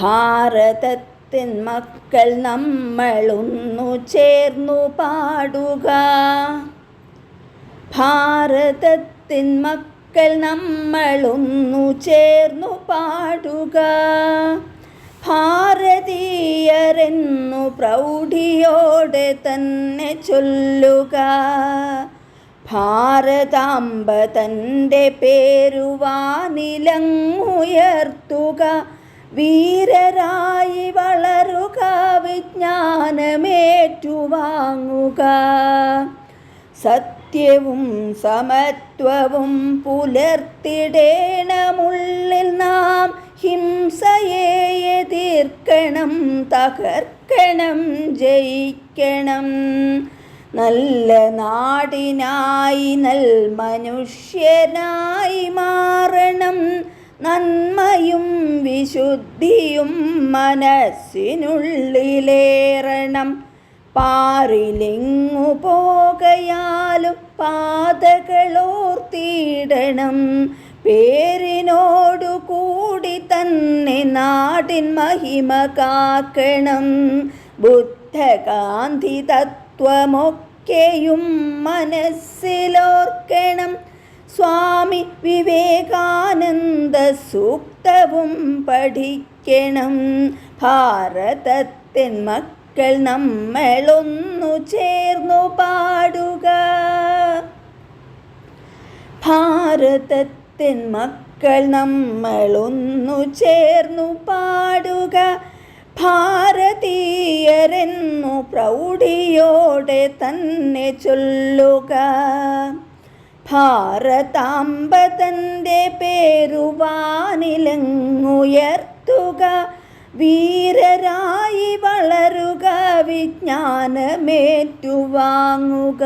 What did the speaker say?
ഭാരതത്തിൻ മക്കൾ നമ്മളൊന്നു ചേർന്നു പാടുക. ഭാരതത്തിൻ മക്കൾ നമ്മളൊന്നു ചേർന്നു പാടുക. ഭാരതീയരെന്നു പ്രൗഢിയോടെ തന്നെ ചൊല്ലുക. ഭാരതാംബ തന്റെ പേരുവാനിലങ്ങുയർത്തുക വീരരായി വളരുക വിജ്ഞാനമേറ്റുവാങ്ങുക. സത്യവും സമത്വവും പുലർത്തിടേണമുള്ളിൽ നാം ഹിംസയെ എതിർക്കണം തകർക്കണം ജയിക്കണം. നല്ല നാടിനായി നൽ മനുഷ്യനായി മാറണം നന്മയും വിശുദ്ധിയും മനസ്സിനുള്ളിലേറണം. പാറിലിങ്ങു പോകയാലും പാതകളോർത്തിയിടണം. പേരിനോടു കൂടി തന്നെ നാടിൻ മഹിമ കാക്കണം. ബുദ്ധകാന്തി തത്വമൊക്കെയും മനസ്സിലോർക്കണം. സ്വാമി വിവേകാനന്ദ സൂക്തവും പഠിക്കണം. ഭാരതത്തിൻ മക്കൾ നമ്മളൊന്നു ചേർന്നു പാടുക. ഭാരതത്തിൻ മക്കൾ നമ്മളൊന്നു ചേർന്നു പാടുക. ഭാരതീയരെന്നു പ്രൗഢിയോടെ തന്നെ ചൊല്ലുക. ഭാരതാംബ തന്റെ പേരുവാനിലങ്ങുയർത്തുക വീരരായി വളരുക വിജ്ഞാനമേറ്റുവാങ്ങുക.